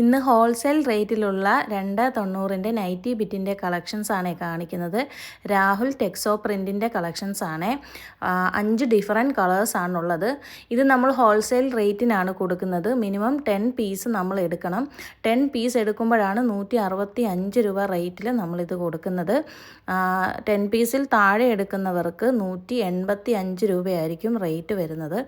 ഇന്ന് ഹോൾസെയിൽ റേറ്റിലുള്ള രണ്ട് തൊണ്ണൂറിന്റെ നൈറ്റി ബിറ്റിന്റെ കളക്ഷൻസാണ് കാണിക്കുന്നത്. രാഹുൽ ടെക്സോ പ്രിന്റിന്റെ കളക്ഷൻസാണ് അഞ്ച് ഡിഫറെന്റ് കളേഴ്സാണുള്ളത് ഇത് നമ്മൾ ഹോൾസെയിൽ റേറ്റിനാണ് കൊടുക്കുന്നത്. മിനിമം ടെൻ പീസ് നമ്മൾ എടുക്കണം. ടെൻ പീസ് എടുക്കുമ്പോഴാണ് നൂറ്റി അറുപത്തി അഞ്ച് രൂപ റേറ്റിൽ നമ്മളിത് കൊടുക്കുന്നത്. ടെൻ പീസിൽ താഴെ എടുക്കുന്നവർക്ക് നൂറ്റി എൺപത്തി അഞ്ച് രൂപയായിരിക്കും റേറ്റ് വരുന്നത്.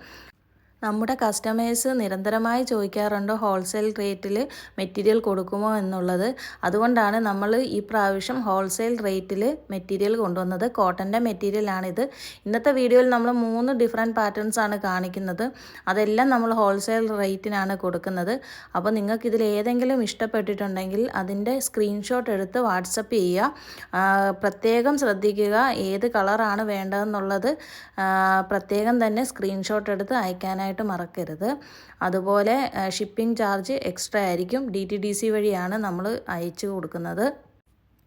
നമ്മുടെ കസ്റ്റമേഴ്സ് നിരന്തരമായി ചോദിക്കാറുണ്ട് ഹോൾസെയിൽ റേറ്റിൽ മെറ്റീരിയൽ കൊടുക്കുമോ എന്നുള്ളത്. അതുകൊണ്ടാണ് നമ്മൾ ഈ പ്രാവശ്യം ഹോൾസെയിൽ റേറ്റിൽ മെറ്റീരിയൽ കൊണ്ടുവന്നത്. കോട്ടന്റെ മെറ്റീരിയലാണിത് ഇന്നത്തെ വീഡിയോയിൽ നമ്മൾ മൂന്ന് ഡിഫറെന്റ് പാറ്റേൺസ് ആണ് കാണിക്കുന്നത്. അതെല്ലാം നമ്മൾ ഹോൾസെയിൽ റേറ്റിനാണ് കൊടുക്കുന്നത്. അപ്പോൾ നിങ്ങൾക്ക് ഇതിൽ ഏതെങ്കിലും ഇഷ്ടപ്പെട്ടിട്ടുണ്ടെങ്കിൽ അതിന്റെ സ്ക്രീൻഷോട്ട് എടുത്ത് വാട്സപ്പ് ചെയ്യുക. പ്രത്യേകം ശ്രദ്ധിക്കുക. ഏത് കളറാണ് വേണ്ടതെന്നുള്ളത് പ്രത്യേകം തന്നെ സ്ക്രീൻഷോട്ട് എടുത്ത് അയക്കാനായിട്ട് മറക്കരുത്. അതുപോലെ ഷിപ്പിംഗ് ചാർജ് എക്സ്ട്രാ ആയിരിക്കും ഡി ടി ഡി സി വഴിയാണ് നമ്മൾ അയച്ചു കൊടുക്കുന്നത്.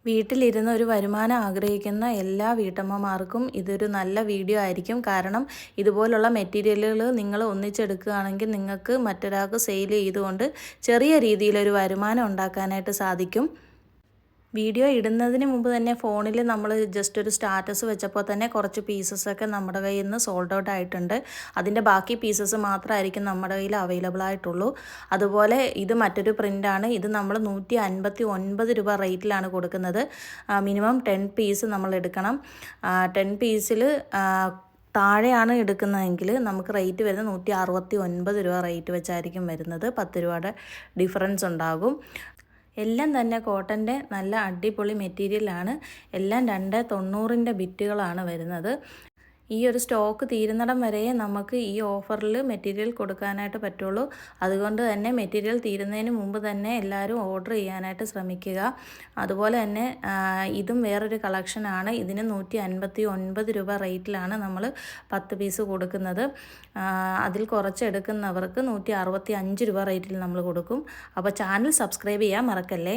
വീട്ടിലിരുന്ന് ഒരു വരുമാനം ആഗ്രഹിക്കുന്ന എല്ലാ വീട്ടമ്മമാർക്കും ഇതൊരു നല്ല വീഡിയോ ആയിരിക്കും. കാരണം ഇതുപോലുള്ള മെറ്റീരിയലുകൾ നിങ്ങൾ ഒന്നിച്ചെടുക്കുകയാണെങ്കിൽ നിങ്ങൾക്ക് മറ്റൊരാൾക്ക് സെയിൽ ചെയ്തുകൊണ്ട് ചെറിയ രീതിയിലൊരു വരുമാനം ഉണ്ടാക്കാനായിട്ട് സാധിക്കും. വീഡിയോ ഇടുന്നതിന് മുമ്പ് തന്നെ ഫോണിൽ നമ്മൾ ജസ്റ്റ് ഒരു സ്റ്റാറ്റസ് വെച്ചപ്പോൾ തന്നെ കുറച്ച് പീസസൊക്കെ നമ്മുടെ കയ്യിൽ നിന്ന് സോൾഡ് ഔട്ട് ആയിട്ടുണ്ട്. അതിന്റെ ബാക്കി പീസസ് മാത്രമായിരിക്കും നമ്മുടെ കയ്യിൽ അവൈലബിൾ ആയിട്ടുള്ളൂ. അതുപോലെ ഇത് മറ്റൊരു പ്രിന്റാണ് ഇത് നമ്മൾ നൂറ്റി അൻപത്തി ഒൻപത് രൂപ റേറ്റിലാണ് കൊടുക്കുന്നത് മിനിമം ടെൻ പീസ് നമ്മൾ എടുക്കണം. ടെൻ പീസിൽ താഴെയാണ് എടുക്കുന്നതെങ്കിൽ നമുക്ക് റേറ്റ് വരുന്നത് നൂറ്റി അറുപത്തി ഒൻപത് രൂപ റേറ്റ് വെച്ചായിരിക്കും വരുന്നത്. പത്ത് രൂപയുടെ ഡിഫറൻസ് ഉണ്ടാകും. എല്ലാം തന്നെ കോട്ടന്റെ നല്ല അടിപൊളി മെറ്റീരിയലാണ്. എല്ലാം രണ്ട് തൊണ്ണൂറിന്റെ ബിറ്റുകളാണ് വരുന്നത്. ഈ ഒരു സ്റ്റോക്ക് തീരുന്നിടം വരെ നമുക്ക് ഈ ഓഫറിൽ മെറ്റീരിയൽ കൊടുക്കാനായിട്ട് പറ്റുള്ളൂ. അതുകൊണ്ട് തന്നെ മെറ്റീരിയൽ തീരുന്നതിന് മുമ്പ് തന്നെ എല്ലാവരും ഓർഡർ ചെയ്യാനായിട്ട് ശ്രമിക്കുക. അതുപോലെ തന്നെ ഇതും വേറൊരു കളക്ഷനാണ് ഇതിന് നൂറ്റി അൻപത്തി ഒൻപത് രൂപ റേറ്റിലാണ് നമ്മൾ പത്ത് പീസ് കൊടുക്കുന്നത്. അതിൽ കുറച്ചെടുക്കുന്നവർക്ക് നൂറ്റി അറുപത്തി അഞ്ച് രൂപ റേറ്റിൽ നമ്മൾ കൊടുക്കും. അപ്പോൾ ചാനൽ സബ്സ്ക്രൈബ് ചെയ്യാൻ മറക്കല്ലേ?